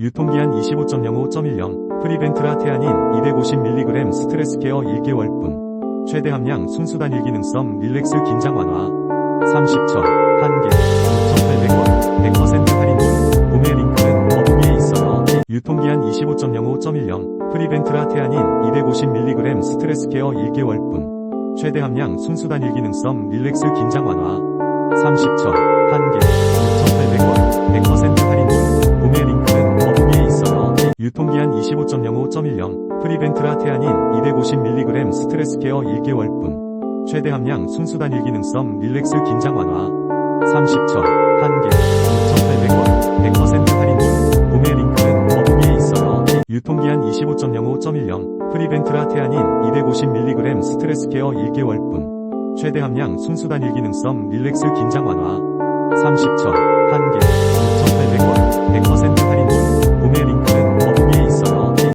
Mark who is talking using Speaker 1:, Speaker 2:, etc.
Speaker 1: 유통기한 25.05.10 프리벤트라 태아닌 250mg 스트레스 케어 1개월분 최대 함량 순수 단 일 기능성 릴렉스 긴장 완화. 30천 1개 6,800원 100% 할인 중. 구매 링크는 더보기에 있어요. 유통기한 25.05.10 프리벤트라 태아닌 250mg 스트레스 케어 1개월분 최대 함량 순수 단 일 기능성 릴렉스 긴장 완화. 30천 1개 유통기한 25.05.10 프리벤트라 태아닌 250mg 스트레스 케어 1개월분 최대 함량 순수 단 일 기능성 릴렉스 긴장 완화. 30천 1개 6,800원 100% 할인 중. 구매 링크는 더보기에 있어요. 유통기한 25.05.10 프리벤트라 태아닌 250mg 스트레스 케어 1개월분 최대 함량 순수 단 일 기능성 릴렉스 긴장 완화. 30천 1개